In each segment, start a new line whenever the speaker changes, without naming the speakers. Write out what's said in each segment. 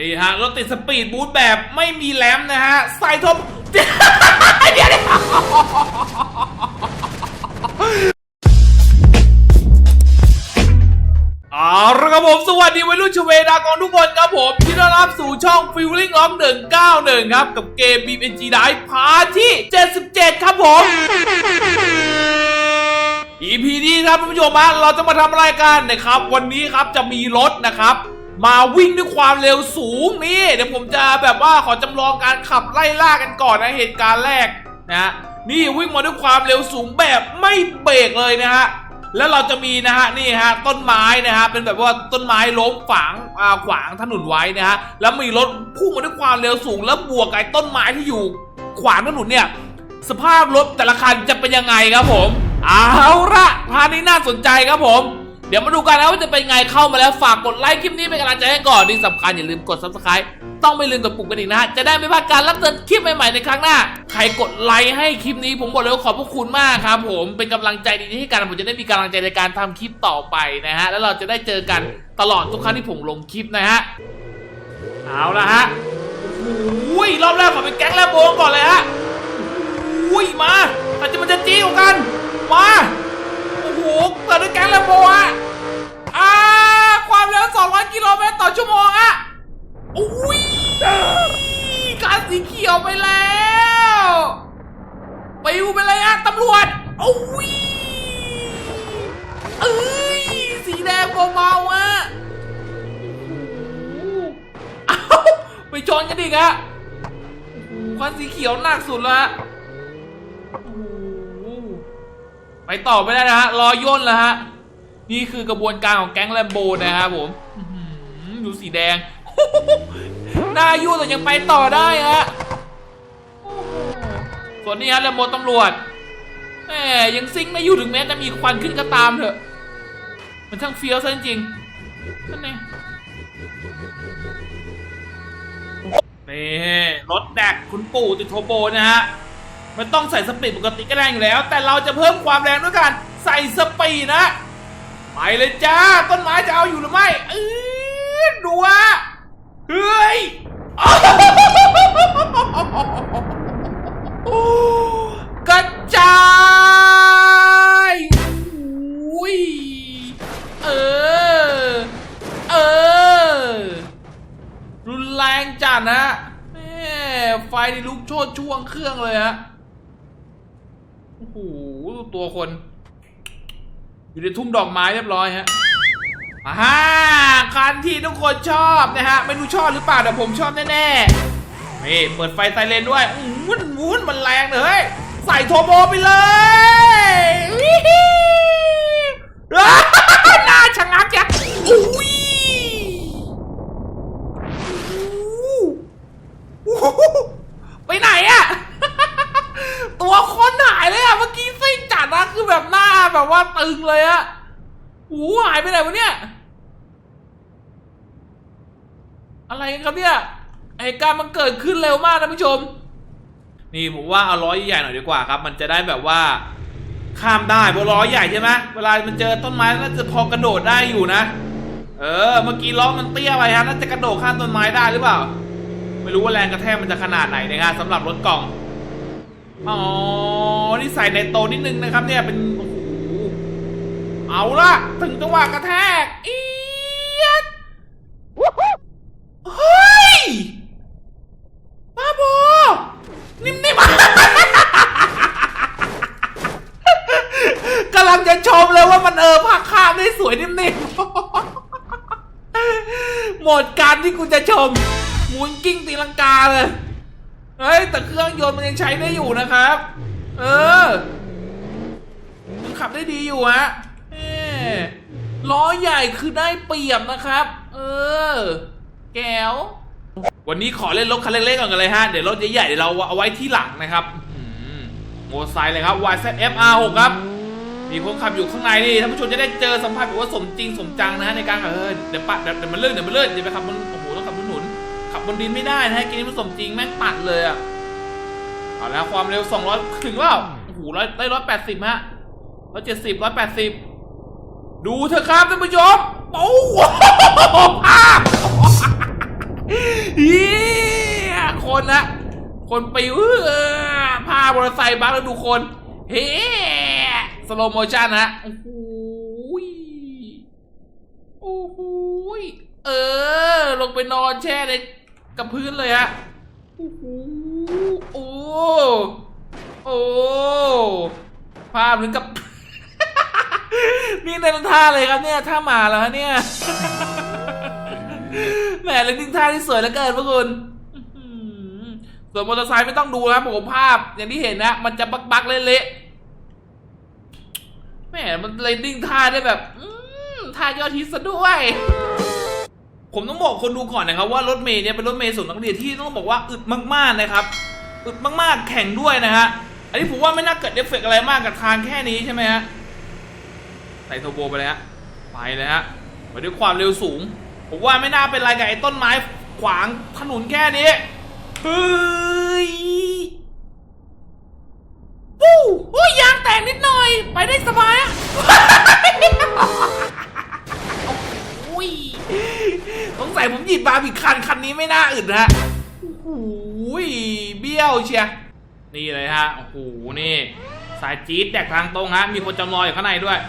นี่ฮะรถติดสปีดบูทแบบไม่มีแรมนะฮะใส่ทบเดี๋ยวเดี๋ยวเอาละครับผมสวัสดีวัยรุ่นชเวดากองทุกคนครับผมที่ต้อนรับสู่ช่อง Feeling of 191 ครับ กับเกม BMG Live พาทที่ 77 ครับผม EP นี้ครับท่านผู้ชมฮะเราจะมาทำอะไรกันนะครับ วันนี้ครับจะมีรถนะครับ มาวิ่งด้วยความเร็วสูงนี่เดี๋ยวผมจะแบบว่าขอจำลองการขับไล่ล่ากันก่อนนะเหตุการณ์แรกนะนี่วิ่งมาด้วยความเร็วสูงแบบไม่เบรกเลยนะฮะแล้วเราจะมีนะฮะนี่ฮะต้นไม้นะฮะเป็นแบบว่าต้นไม้ล้มฝังอ่าขวางถนนไว้นะฮะแล้วมีรถพุ่งมาด้วยความเร็วสูง แล้วบวกกับไอ้ต้นไม้ที่อยู่ขวางถนนเนี่ยสภาพรถแต่ละคันจะเป็นยังไงครับผมเอาละพาร์ทนี้น่าสนใจครับผม เดี๋ยวมาดูกันนะว่าจะเป็นไงเข้ามาแล้วฝากกดไลค์คลิปนี้เป็นกำลังใจให้ก่อนที่สำคัญอย่าลืมกด subscribe ต้องไม่ลืมกดปุ่มกระดิ่งนะฮะจะได้ไม่พลาดการรับเตือนคลิปใหม่ๆในครั้งหน้า ใครกดไลค์ให้คลิปนี้ผมบอกเลยว่าขอบพระคุณมากครับผมเป็นกำลังใจดีๆให้กันผมจะได้มีกำลังใจในการทำคลิปต่อไปนะฮะแล้วเราจะได้เจอกันตลอดทุกครั้งที่ผมลงคลิปนะฮะเอาละฮะโอ้ยรอบแรกขอเป็นแก๊งแลมโบงก่อนเลยฮะอุ้ยมาแต่จะมันจะจี้กัน สุดแล้วฮะไปต่อไม่ได้นะฮะรอย่นแล้วฮะ นี่คือกระบวนการของแก๊งแลมโบนะครับผมดูสีแดงหน้ายุ่แต่ยังไปต่อได้ฮะส่วนนี้ฮะแลมโบตำรวจแหมยังซิงไม่อยู่ถึงแม้จะมีควันขึ้นก็ตามเถอะ มันช่างเฟี้ยวซะจริงนั่นเองนี่ รถแดกคุณปู่ติดโทโบนะฮะมันต้องใส่สปีดปกติก็ได้อยู่แล้ว แต่เราจะเพิ่มความแรงด้วยการใส่สปีดนะไปเลยจ้า ต้นไม้จะเอาอยู่หรือไม่เออดูวะเฮ้ยกระจายอุ้ยเออ เออ รุนแรงจัดนะ ไฟนี่ลุกโชดช่วงเครื่องเลยฮะ โอ้โห ตัวคน อยู่ในทุ่งดอกไม้เรียบร้อยฮะอ่าคันที่ทุกคนชอบนะฮะ ไม่รู้ชอบหรือเปล่าแต่ผมชอบแน่ๆนี่เปิดไฟไซเรนด้วยวุ้นวุ้นมันแรงเลย ใส่โทรโบไปเลยวิฮิอ้าหน้าชะงักจ้ะอุ้ย ไปไหนอะ ตัวคนหายเลยอะเมื่อกี้ซิ่งจัดนะคือแบบหน้าแบบว่า ตึงเลยอะหูหายไปไหนวะเนี่ย อะไรกันครับเนี่ยเหตุการณ์มันเกิดขึ้นเร็วมากนะผู้ชม นี่ผมว่าเอาล้อใหญ่หน่อยดีกว่าครับ มันจะได้แบบว่า ข้ามได้เพราะล้อใหญ่ใช่ไหมเวลามันเจอต้นไม้น่าจะพอกระโดดได้อยู่นะ เออ เมื่อกี้ล้อมันเตี้ยไปฮะน่าจะกระโดดข้ามต้นไม้ได้หรือเปล่า ไม่รู้ว่าแรงกระแทกมันจะขนาดไหนนะครับสำหรับรถกล่องอ๋อนี่ใส่ในโตนิดนึงนะครับ เนี่ยเป็นโอ้โห เอาละถึงจังหวะกระแทกเอียดเฮ้ยบ้าบอนิ่มๆกำลังจะชมเลยว่ามันเออภาคข้ามได้สวยนิ่มๆหมดการที่กูจะชมหมุนกิ้งตีลังกาเลยเฮ้ยแต่เครื่องยนต์มันยังใช้ได้อยู่นะครับ เออมันขับได้ดีอยู่ฮะ ล้อใหญ่คือได้เปรียบนะครับ เออ แก้ว วันนี้ขอเล่นรถคันเล็กๆก่อนกันเลยฮะ เดี๋ยวรถใหญ่ๆเดี๋ยวเราเอาไว้ที่หลังนะครับอื้อหือโมอเตอร์ไซค์เลยครับ YZF R6 ครับ มีคนขับอยู่ข้างในนี่ท่านผู้ชมจะได้เจอสัมผัสแบบว่าสมจริงสมจังนะฮะในการขับเออเดี๋ยวปะเดี๋ยวเดี๋ยวมันเลื่อนเดี๋ยวมันเลื่อนอย่าไปขับบนโอ้โหต้องขับบนหนุนขับบนดินไม่ได้นะฮะเกมนี้มันสมจริงแม่งปัดเลยอะเอาแล้วความเร็ว 200 ถึงเปล่าโอ้โหร้อยได้ร้อยแปดสิบฮะร้อยเจ็ดสิบร้อยแปดสิบ ดูเถอะครับท่านผู้ชมโอ้โหภาพเฮียคนนะคนไปเออพามอเตอร์ไซค์บังแล้วดูคน เฮ้สโลโมชั่นนะโอ้โหยโอ้โหยเออ ลงไปนอนแช่ในกับพื้นเลยฮะโอ้โหโอ้โอ้ภาพถึงกับ นี่ในท่าเลยครับเนี่ยท่าหมาแล้วเนี่ยแหมเลนดิ้งท่าที่สวยเหลือเกินพวกคุณส่วนมอเตอร์ไซค์ไม่ต้องดูนะครับผมภาพ อย่างที่เห็นนะ มันจะบักๆเละๆแหมมันเลนดิ้งท่าได้แบบท่ายอดฮิตซะด้วย ผมต้องบอกคนดูก่อนนะครับว่ารถเมย์เนี่ยเป็นรถเมย์ส่วนนักเรียนที่ต้องบอกว่าอึดมากๆนะครับอึดมากๆแข่งด้วยนะฮะอันนี้ผมว่าไม่น่าเกิดเอฟเฟกอะไรมากกับทางแค่นี้ใช่ไหมฮะ ใส่โทโบไปเลยฮะไปเลยฮะไปด้วยความเร็วสูง ผมว่าไม่น่าเป็นไรกับไอ้ต้นไม้ขวางถนนแค่นี้เฮ้ยวู้โอ้ยยางแตกนิดหน่อย ไปได้สบายอะโอ้ยสงสัยผมหยิบบาร์บีคันคันนี้ไม่น่าอึดนะฮะโอ้โหเบี้ยวเชียนี่เลยฮะ โอ้โห นี่ สายจี๊ดแดกทางตรงฮะ มีคนจำลองอยู่ข้างในด้วย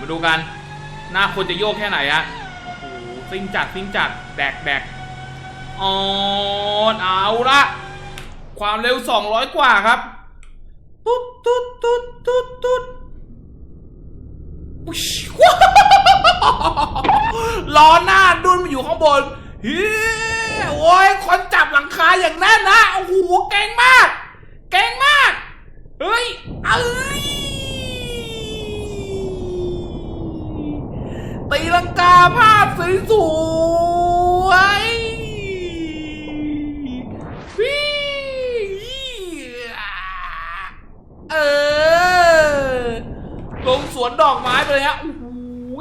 มาดูกัน หน้าคนจะโยกแค่ไหนฮะโอ้โหซิงจัดซิงจัดแดกแดกออนเอาละความเร็ว 200 กว่าครับ ตุ๊ดตุ๊ดตุ๊ดตุ๊ดตุ๊ดล้อหน้าดุนมาอยู่ข้างบนเฮ้ยโอ้ยคนจับหลังคาอย่างแน่นนะ โอ้โห เก่งมาก เก่งมาก เฮ้ย เอ้ย ตีลังกาภาพสวยๆเออ ลงสวนดอกไม้ไปเลยฮะโอ้โห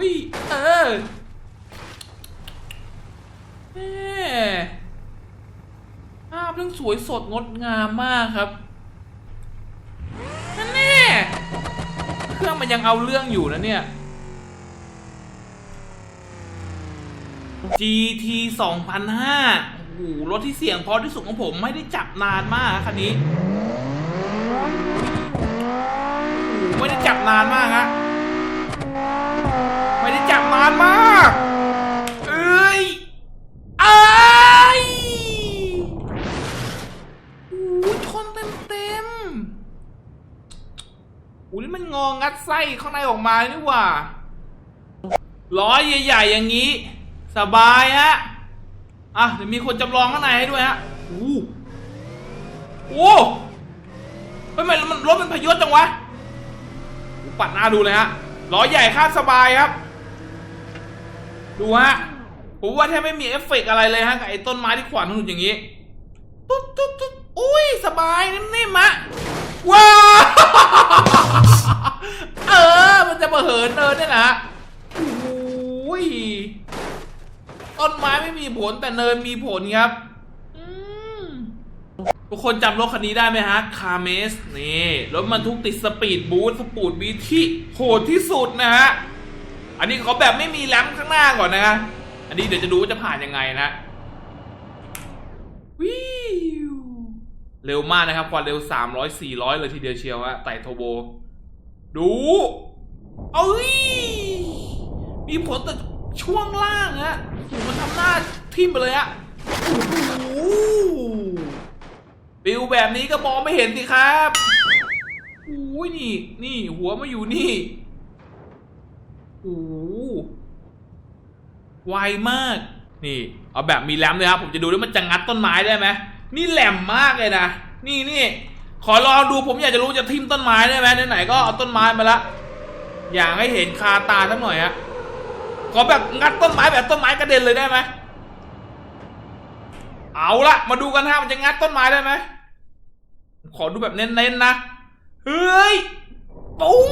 ยเออแม่ภาพเรื่องสวยสดงดงามมากครับนั่นแน่เครื่องมันยังเอาเรื่องอยู่นะเนี่ย GT 2005โอ้โหรถที่เสียงเพราะที่สุดของผมไม่ได้จับนานมากคันนี้โอ้โหไม่ได้จับนานมากฮะไม่ได้จับนานมาก เอ้ยเอ้ยโอ้ชนเต็มเต็มๆโอ้โหนี่มันงองัดไส้ข้างในออกมานี่หว่าล้อใหญ่ๆอย่างนี้ สบายฮะ อะเดี๋ยวมีคนจำลองข้างในให้ด้วยฮะโอ้โหโอ้เฮ้ยมันมันรถมันพยศจังวะปัดหน้าดูเลยฮะล้อใหญ่คาดสบายครับ ดูฮะ ผมว่าแทบไม่มีเอฟเฟกต์อะไรเลยฮะกับไอ้ต้นไม้ที่ขวางถนนอย่างนี้ ตุ๊ดตุ๊ดตุ๊ดอุ้ย สบายนิ่มๆอะว้าวเออ มันจะมาเหินเนินเนี่ยนะโอ้ย ต้นไม้ไม่มีผลแต่เนินมีผลครับอืมทุกคนจำรถคันนี้ได้ไหมฮะ คาเมส นี่ รถบรรทุกติดสปีดบูทสปูดบีทที่โหดที่สุดนะฮะ อันนี้เขาแบบไม่มีแรมข้างหน้าก่อนนะฮะ อันนี้เดี๋ยวจะดูว่าจะผ่านยังไงนะวิวเร็วมากนะครับ ความเร็ว 300 400 เลยทีเดียวเชียวฮะไต่โทโบ ดู เอ้ย มีผลแต่ ช่วงล่างฮะโอ้โหมันทำหน้าทิ่มไปเลยฮะโอ้โหปิวแบบนี้ก็มองไม่เห็นสิครับโอ้ยนี่ นี่หัวมาอยู่นี่โอ้โหไวมาก นี่ เอาแบบมีแรมเลยครับ ผมจะดูด้วยมันจะงัดต้นไม้ได้ไหม นี่แหลมมากเลยนะ นี่นี่ ขอลองดูผมอยากจะรู้จะทิ่มต้นไม้ได้ไหมไหนๆก็เอาต้นไม้มาละ อยากให้เห็นคาตาสักหน่อยฮะ ขอแบบงัดต้นไม้แบบต้นไม้กระเด็นเลยได้ไหมเอาละมาดูกันฮะมันจะงัดต้นไม้ได้ไหมขอดูแบบเน้นๆนะเฮ้ยปุ้ง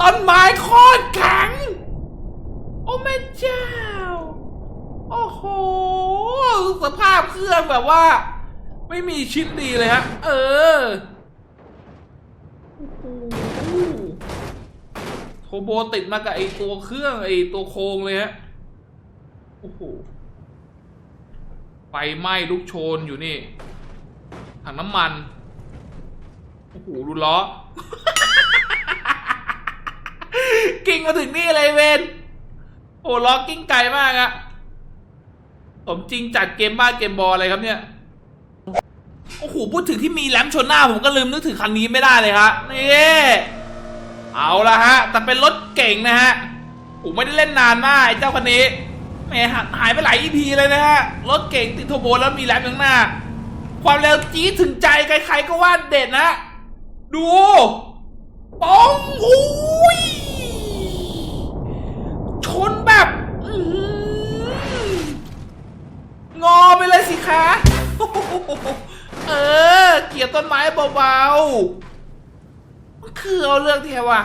ต้นไม้โคตรแข็งโอ้แม่เจ้าโอ้โหสภาพเครื่องแบบว่า ไม่มีชิ้นดีเลยฮะ เออ โอ้โห โทโบติดมากับไอตัวเครื่องไอตัวโครงเลยฮะ โอ้โห ไฟไหม้ลุกโชนอยู่นี่ ถังน้ำมัน โอ้โหดูล้อ กิ่งมาถึงนี่เลยเวนโอ้ล้อกิ้งไกลมากอะผมจริงจัดเกมบ้าเกมบอลอะไรครับเนี่ย โอ้โห พูดถึงที่มีแรมชนหน้าผมก็ลืมนึกถึงคันนี้ไม่ได้เลยฮะนี่ เอาละฮะ แต่เป็นรถเก่งนะฮะผมไม่ได้เล่นนานมากไอ้เจ้าคันนี้แหมหายไปหลายอีพีเลยนะฮะ รถเก่งติดโทรโบแล้วมีแรมข้างหน้า ความเร็วจี๊ดถึงใจใครๆก็ว่าเด็ดนะ ดูป้องอุ้ยชนแบบงอไปเลยสิคะ เออ เกี่ยวต้นไม้เบาๆ คือเอาเรื่องที่ว่า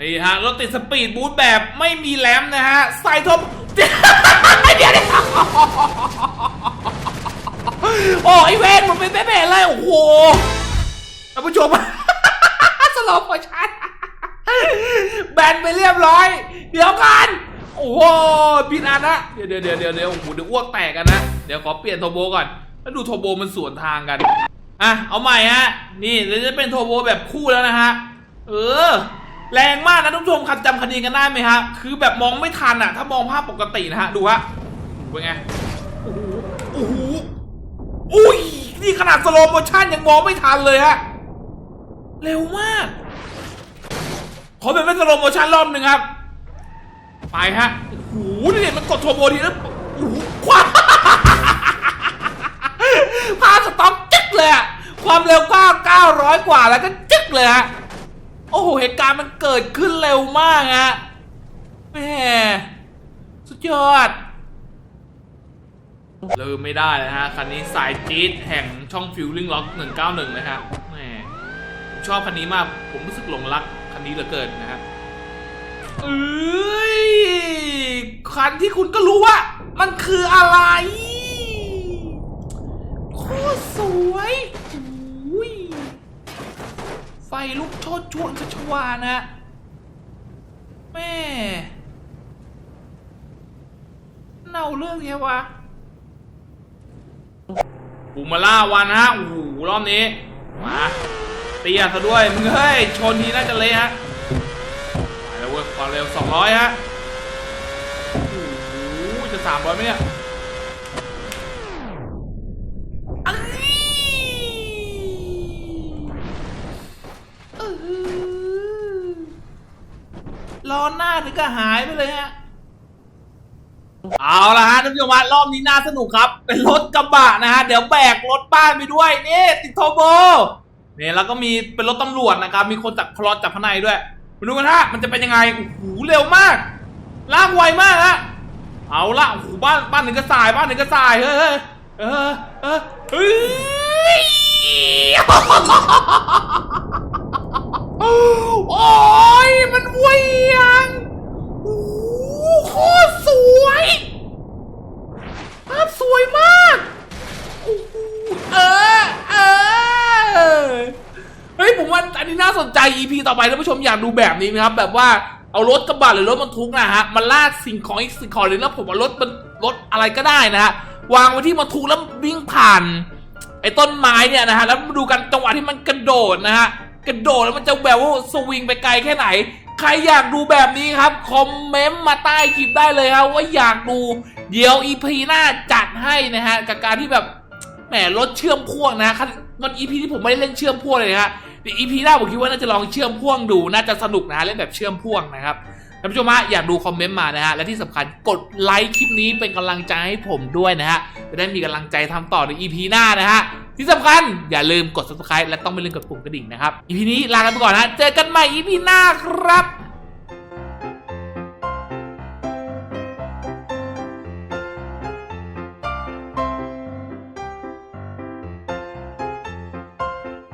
นี่ฮะรถติดสปีดบูทแบบไม่มีแรมนะฮะใส่ทบเดี๋ยวเดี๋ยวโอ้ไอเวนมันเป็นแม่ๆเลยโอ้โหท่านผู้ชมสโลโมชั่นแบนไปเรียบร้อย เดี๋ยวกันโอ้โหผิดอันนะเดี๋ยวเดี๋ยวเดี๋ยวเดี๋ยวเดี๋ยวโอ้โหเดี๋ยวอ้วกแตกกันนะ เดี๋ยวขอเปลี่ยนโทโบก่อน แล้วดูโทโบมันสวนทางกัน อะเอาใหม่ฮะ นี่เดี๋ยวจะเป็นโทโบแบบคู่แล้วนะฮะ เออ แรงมากนะทุกผู้ชมคันจำคดีกันได้ไหมฮะ คือแบบมองไม่ทันอะถ้ามองภาพปกตินะฮะ ดูฮะเป็นไง โอ้โห โอ้โห อุ้ย นี่ขนาดสโลโมชั่นยังมองไม่ทันเลยฮะ เร็วมาก ขอเป็นไม่สโลโมชั่นรอบหนึ่งครับ ไปฮะ โอ้โห นี่มันกดโทรโบทีแล้วโอ้โหคว้าพาสต็อปจึ๊กเลยอะ ความเร็วก้า900 กว่าแล้วก็จึ๊กเลยฮะ โอ้โห เหตุการณ์มันเกิดขึ้นเร็วมากฮะแหมสุดยอดลืมไม่ได้เลยฮะ คันนี้สายจี๊ดแห่งช่องฟิลลิ่งล็อก 191 นะครับแหมผมชอบคันนี้มาก ผมรู้สึกหลงรักคันนี้เหลือเกินนะครับเอ้ยคันที่คุณก็รู้ว่า มันคืออะไรโคตรสวย ลุกโชดชวนชัชวานะแม่เน่าเรื่องแค่วะบูมาล่าวันฮะโอ้โหรอบนี้มาเตียซะด้วยมึงเฮ้ยชนทีน่าจะเละฮะไปแล้วเว้ยความเร็ว200ฮะโอ้โหจะ300ไหมเนี่ย น้าถึงก็หายไปเลยฮะเอาละฮะท่านผู้ชมรอบนี้น่าสนุกครับ เป็นรถกระบะนะฮะเดี๋ยวแบกรถบ้านไปด้วยนี่ติดโทโบเนี่ยแล้วก็มีเป็นรถตำรวจนะครับ มีคนจากพลอตจากข้างในด้วยมาดูกันฮะมันจะเป็นยังไงโอ้โหเร็วมากลากไวมากฮะเอาละโอ้โหบ้านบ้านหนึ่งก็สายบ้านหนึ่งก็สายเฮ้ยเฮ้ยเออเออเฮ้ยโอ้ยมันเวียง ตรสวย ภาพสวยมากโอ้โหเออเออเฮ้ยผมว่าอันนี้น่าสนใจ EP ต่อไปท่านผู้ชมอยากดูแบบนี้ไหมครับ แบบว่าเอารถกระบะหรือรถบรรทุกนะฮะมาลากสิ่งของอีกสิ่งของหรือแล้วผมเอารถมันรถอะไรก็ได้นะฮะวางไว้ที่บรรทุกแล้ววิ่งผ่านไอ้ต้นไม้เนี่ยนะฮะแล้วมาดูกันจังหวะที่มันกระโดดนะฮะกระโดดแล้วมันจะแบบว่าสวิงไปไกลแค่ไหน ใครอยากดูแบบนี้ครับ คอมเมนต์มาใต้คลิปได้เลยครับ ว่าอยากดูเดี๋ยว EP หน้าจัดให้นะฮะ กับการที่แบบแหมรถเชื่อมพ่วงนะคันมันอีพีที่ผมไม่ได้เล่นเชื่อมพ่วงเลยนะฮะเดี๋ยวอีพีหน้าผมคิดว่าน่าจะลองเชื่อมพ่วงดูน่าจะสนุกนะเล่นแบบเชื่อมพ่วงนะครับท่านผู้ชมฮะอยากดูคอมเมนต์มานะฮะและที่สำคัญกดไลค์คลิปนี้เป็นกำลังใจให้ผมด้วยนะฮะจะได้มีกำลังใจทำต่อในอีพีหน้านะฮะ ที่สำคัญอย่าลืมกด subscribe และต้องไม่ลืมกดปุ่มกระดิ่งนะครับอีพีนี้ลากันไปก่อนนะ เจอกันใหม่อีพีหน้าครับ